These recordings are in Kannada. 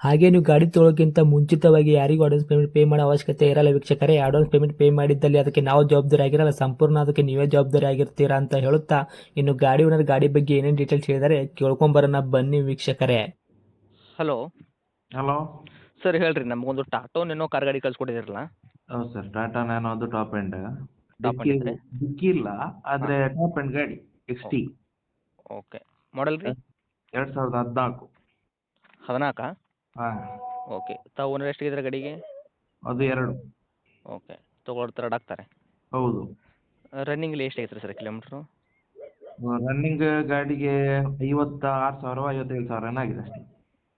ಹಾಗೆ ನೀವು ಗಾಡಿ ತೊಳೋಕ್ಕಿಂತ ಮುಂಚಿತವಾಗಿ ಯಾರಿಗೂ ಅಡ್ವಾನ್ಸ್ ಪೇಮೆಂಟ್ ಪೇ ಮಾಡೋ ಅವಶ್ಯಕತೆ ಇರಲ್ಲ ವೀಕ್ಷಕರೇ. ಅಡ್ವಾನ್ಸ್ ಪೇಮೆಂಟ್ ಪೇ ಮಾಡಿದ್ದಲ್ಲಿ ಅದಕ್ಕೆ ನಾವು ಜವಾಬ್ದಾರಿ ಆಗಿರಲ್ಲ. ಸಂಪೂರ್ಣ ಅದಕ್ಕೆ ನೀವೇ ಜವಾಬ್ದಾರಿ ಆಗಿರ್ತೀರಾ ಅಂತ ಹೇಳುತ್ತಾ ಇನ್ನು ಗಾಡಿ ಓನರ್ ಗಾಡಿ ಬಗ್ಗೆ ಏನೇನು ಡೀಟೇಲ್ಸ್ ಹೇಳಿದರೆ ಕೇಳ್ಕೊಂಬರೋಣ ಬನ್ನಿ ವೀಕ್ಷಕರೇ. ಹಲೋ ಹಲೋ ಸರ್ ಹೇಳ್ರಿ ನಮಗೊಂದು ಟಾಟೋ ನೆನೋ ಕಾರ್ ಗಾಡಿ ಕಳ್ಸಿಕೊಟ್ಟಿದ್ದೀರಲ್ಲ ಹೌದು ಸರ್ ಟಾಟಾ ನ್ಯಾನೋ ಅದು ಟಾಪ್ ಎಂಡ್ Top end ಇದೆ? ಡಿಕ್ಕಿ ಇಲ್ಲ ಆದರೆ ಟಾಪ್ ಎಂಡ್ ಗಾಡಿ ಎಕ್ಸ್ ಟಿ ಓಕೆ ಮಾಡಲ್ ರೀ? ಎರಡು ಸಾವಿರದ ಹದಿನಾಲ್ಕು. ಹದಿನಾಲ್ಕಾ? ಹಾಂ. ಓಕೆ. ತಾವು ಓನರ್ ಎಷ್ಟಿದ್ರೆ ಗಾಡಿಗೆ? ಅದು ಎರಡು. ಓಕೆ. ತೊಗೊಳೋರು ಆಗ್ತಾರೆ ಹೌದು. ರನ್ನಿಂಗ್ ಎಷ್ಟು ಐತ್ರಿ ಸರ್ ಕಿಲೋಮೀಟ್ರು ರನ್ನಿಂಗ್ ಗಾಡಿಗೆ ಐವತ್ತ ಆರು ಸಾವಿರ ಐವತ್ತೇಳು ಸಾವಿರ ಏನಾಗಿದೆ ಅಷ್ಟೇ.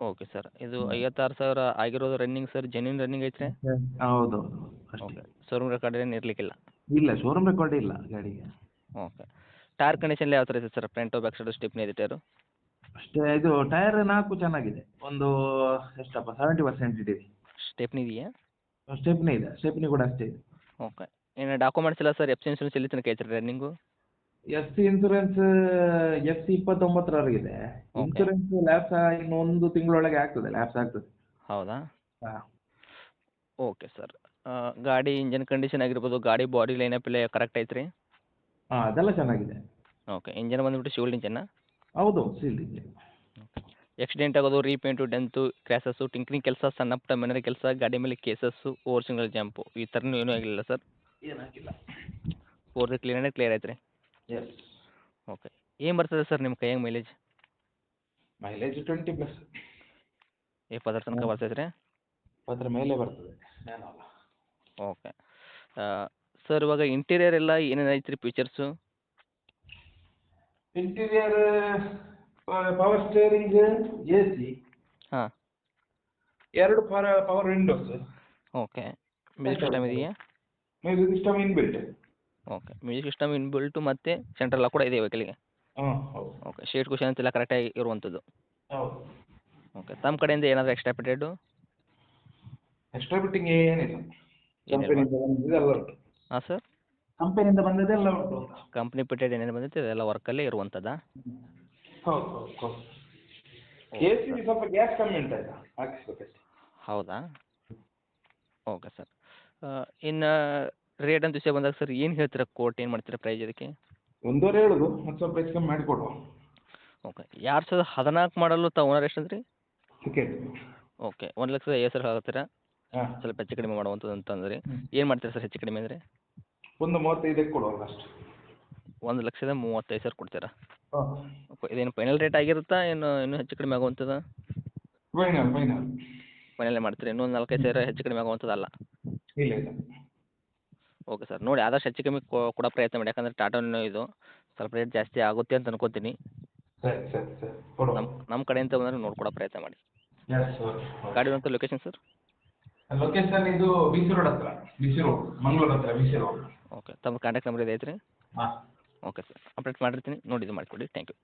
Okay sir. ಇದು ಐವತ್ತಾರು ಸಾವಿರ ಆಗಿರೋದು ರನ್ನಿಂಗ್ ಸರ್ ಜೆನ್ಯೂನ್ ರನ್ನಿಂಗ್ ಐತ್ರಿ? ಹೌದು ಹೌದು. ಅಷ್ಟೇ. ಓಕೆ. ಶೋರೂಮ್ ರೆಕಾರ್ಡ್ ಏನು ಇರಲಿಕ್ಕಿಲ್ಲ? ಇಲ್ಲ ಶೋರೂಮ್ ರೆಕಾರ್ಡ್ ಇಲ್ಲ ಗಾಡಿಗೆ. ಓಕೆ. ಟೈರ್ ಕಂಡೀಷನ್ ಯಾವ ಥರ ಇದೆ sir? Front back side stepney ಇದೆ ಟೈರು ಅಷ್ಟೇ ಇದು ಟೈರ್ ನಾಲ್ಕು ಚೆನ್ನಾಗಿದೆ. ಒಂದು ಎಷ್ಟಪ್ಪ ಸೆವೆಂಟಿ ಪರ್ಸೆಂಟ್ ಇದೆ. ಸ್ಟೆಪ್ನಿ ಇದೆಯಾ? ಸ್ಟೆಪ್ನಿ ಇದೆ ಸ್ಟೆಪ್ನಿ ಕೂಡ ಅಷ್ಟೇ ಇದೆ. ಓಕೆ ಏನು ಡಾಕ್ಯುಮೆಂಟ್ಸ್ ಎಲ್ಲ ಸರ್ ಎಫ್ ಸಿ ಇನ್ಸೂರೆನ್ಸ್ ಎಲ್ಲಿ ತನಕ ಐತ್ರಿ running F C insurance F C ಇಪ್ಪತ್ತೊಂಬತ್ತರವರೆಗಿದೆ. Insurance lapse ಇನ್ನೊಂದು ತಿಂಗಳೊಳಗೆ ಆಗ್ತದೆ ಲ್ಯಾಪ್ಸ್ ಆಗ್ತದೆ. ಹೌದಾ? ಹಾಂ. ಓಕೆ ಸರ್ ಗಾಡಿ ಇಂಜಿನ್ ಕಂಡೀಷನ್ ಆಗಿರ್ಬೋದು ಗಾಡಿ ಬಾಡಿ ಲೈನಪ್ ಎಲ್ಲ ಕರೆಕ್ಟ್ ಐತ್ರಿ? ಹಾಂ ಅದೆಲ್ಲ ಚೆನ್ನಾಗಿದೆ. ಓಕೆ ಇಂಜನ್ ಬಂದ್ಬಿಟ್ಟು ಶಿವಲ್ ಇಂಜನ್ನ ಹೌದು ಸೀಲ್ ಇದೆ ಆಕ್ಸಿಡೆಂಟ್ ಆಗೋದು ರೀಪೇಂಟು ಡೆಂತು ಕ್ರ್ಯಾಸಸ್ಸು ಟಿಂಕ್ರಿಂಗ್ ಕೆಲಸ ಸಣ್ಣ ಪುಟ್ಟ ಮನೆಯ ಕೆಲಸ ಗಾಡಿ ಮೇಲೆ ಕೇಸಸ್ಸು ಓವರ್ ಸಿಂಗಲ್ ಜಂಪು ಈ ಥರನೂ ಏನೂ ಆಗಿಲ್ಲ ಸರ್? ಏನಾಗಿಲ್ಲ. ಫೋರ್ ಕ್ಲಿಯರ್ ಕ್ಲಿಯರ್ ರೀ ಎಸ್ ಓಕೆ ಏನು ಬರ್ತದೆ ಸರ್ ನಿಮ್ಮ ಕೈಯಾಗ ಮೈಲೇಜ್ ಮೈಲೇಜ್ ಟ್ವೆಂಟಿ ಪ್ಲಸ್ ಇಪ್ಪತ್ತರ ತನಕ ಹ್ಮ್. ಬರ್ತೈತೆ ರೀ ಅದರ ಮೇಲೆ ಬರ್ತದೆ. ಏನಲ್ಲ ಓಕೆ ಸರ್ ಇವಾಗ ಇಂಟೀರಿಯರ್ ಎಲ್ಲ ಏನೇನು ಐತ್ರಿ features interior power steering A C ಹಾಂ. ಎರಡು power power windows okay music system ಇದೆಯಾ? Music system inbuilt okay music system ಮತ್ತೆ ಸೆಂಟ್ರಲ್ ಸೆಂಟ್ರಲ್ಲ ಕೂಡ ಇದೆ ವೆಹಿಕಲ್ಗೆ ಹಾಂ ಹೌದು. ಓಕೆ ಶೀಟ್ ಕುಷನ್ಸ್ ಎಲ್ಲ ಕರೆಕ್ಟಾಗಿ ಇರುವಂಥದ್ದು ಹೌದು. ಓಕೆ ತಮ್ಮ ಕಡೆಯಿಂದ ಏನಾದರೂ ಎಕ್ಸ್ಟ್ರಾ ಪಿಟೆಡು ಎಕ್ಸ್ಟ್ರಾ ಬಿಟ್ಟಿಂಗ್ ಏನಿಲ್ಲ. ಕಂಪನಿಯಿಂದ ಬಂದಿದ್ದೆಲ್ಲ ಉಂಟು. ಹಾಂ ಸರ್ ಕಂಪನಿಯಿಂದ ಬಂದದ್ದೆಲ್ಲ ಉಂಟು. ಅಂತ ಕಂಪ್ನಿ ಪೇಟೆಡ್ ಏನೇನು ಬಂದೈತೆ ವರ್ಕಲ್ಲೇ ಇರುವಂಥದ್ದಾ ಹೌದು ಹೌದು ಹೌದು. ಎ ಸಿ ಸ್ವಲ್ಪ ಗ್ಯಾಸ್ ಕಮ್ಮಿ ಉಂಟಾಯ್ತಾ ಹಾಕಿಸ್ಬೇಕಷ್ಟೆ. ಹೌದಾ? Okay sir. ಇನ್ನು ರೇಟ್ ಅಂತ ವಿಷಯ ಬಂದಾಗ ಸರ್ ಏನು ಹೇಳ್ತೀರಾ ಕೋಟ್ ಏನು ಮಾಡ್ತೀರಾ ಪ್ರೈಸ್ ಇದಕ್ಕೆ? ಒಂದೂವರೆ ಹೇಳುದು ಮತ್ತು ಸ್ವಲ್ಪ ಹೆಚ್ಚು ಕಮ್ಮಿ ಮಾಡಿಕೊಡುವ. ಓಕೆ ಎರಡು ಸಾವಿರದ ಹದಿನಾಲ್ಕು ಮಾಡಲು ಓನರ್ ಎಷ್ಟು ಅಂದ್ರಿ? ಟಿಕೆಟ್ ಓಕೆ ಒಂದು ಲಕ್ಷದ ಐವತ್ತು ಸಾವಿರ ಹಾಂ. ಸ್ವಲ್ಪ ಹೆಚ್ಚು ಕಡಿಮೆ ಮಾಡುವಂಥದ್ದು ಅಂತಂದ್ರಿ. ಏನು ಮಾಡ್ತೀರಾ ಸರ್ ಹೆಚ್ಚು ಕಡಿಮೆ ಅಂದರೆ? ಒಂದು ಮೂವತ್ತೈದಕ್ಕೆ ಕೊಡುವ ಲಾಸ್ಟ್ ಒಂದು ಲಕ್ಷದ ಮೂವತ್ತೈದು ಸಾವಿರ ಕೊಡ್ತೀರಾ? ಹಾಂ. ಓಕೆ ಇದೇನು ಫೈನಲ್ ರೇಟ್ ಆಗಿರುತ್ತಾ? ಏನು ಇನ್ನೂ ಹೆಚ್ಚು ಕಡಿಮೆ ಆಗುವಂಥದ್ದು? ಫೈನಲ್ ಫೈನಲ್ ಫೈನಲ್ಲೇ ಮಾಡ್ತೀರಿ? ಇನ್ನೊಂದು ನಾಲ್ಕೈದು ಸಾವಿರ ಹೆಚ್ಚು ಕಡಿಮೆ ಆಗುವಂಥದ್ದಲ್ಲ ಇಲ್ಲ ಇಲ್ಲ. ಓಕೆ ಸರ್ ನೋಡಿ ಆದಷ್ಟು ಹೆಚ್ಚು ಕಮ್ಮಿ ಕೊಡೋ ಪ್ರಯತ್ನ ಮಾಡಿ. ಯಾಕಂದರೆ ಟಾಟಾನು ಇದು ಸ್ವಲ್ಪ ರೇಟ್ ಜಾಸ್ತಿ ಆಗುತ್ತೆ ಅಂತ ಅನ್ಕೋತೀನಿ. ಸರಿ ಸರಿ ಸರಿ. ಕೊಡುವ. ನಮ್ಮ ನಮ್ಮ ಕಡೆಯಿಂದ ಬಂದರೆ ನೋಡ್ಕೊಡೋ ಪ್ರಯತ್ನ ಮಾಡಿ. ಗಾಡಿ ಅಂತ ಲೊಕೇಶನ್ ಸರ್ ಲೊಕೇಶನ್ ಇದು ಬಿ ಸಿ ರೋಡ್ ಹತ್ರ ಬಿ ಸಿ ರೋಡ್ ಮಂಗಳೂರು ಹತ್ರ ಬಿ ಸಿ ರೋಡ್ ಓಕೆ ತಮ್ಮ ಕಾಂಟ್ಯಾಕ್ಟ್ ನಂಬರ್ ಇದೆ ಐತ್ರಿ? ಹಾಂ. ಓಕೆ ಸರ್ ಅಪ್ಡೇಟ್ ಮಾಡಿರ್ತೀನಿ ನೋಡಿ ಇದು ಮಾಡಿಕೊಡಿ ಥ್ಯಾಂಕ್ ಯು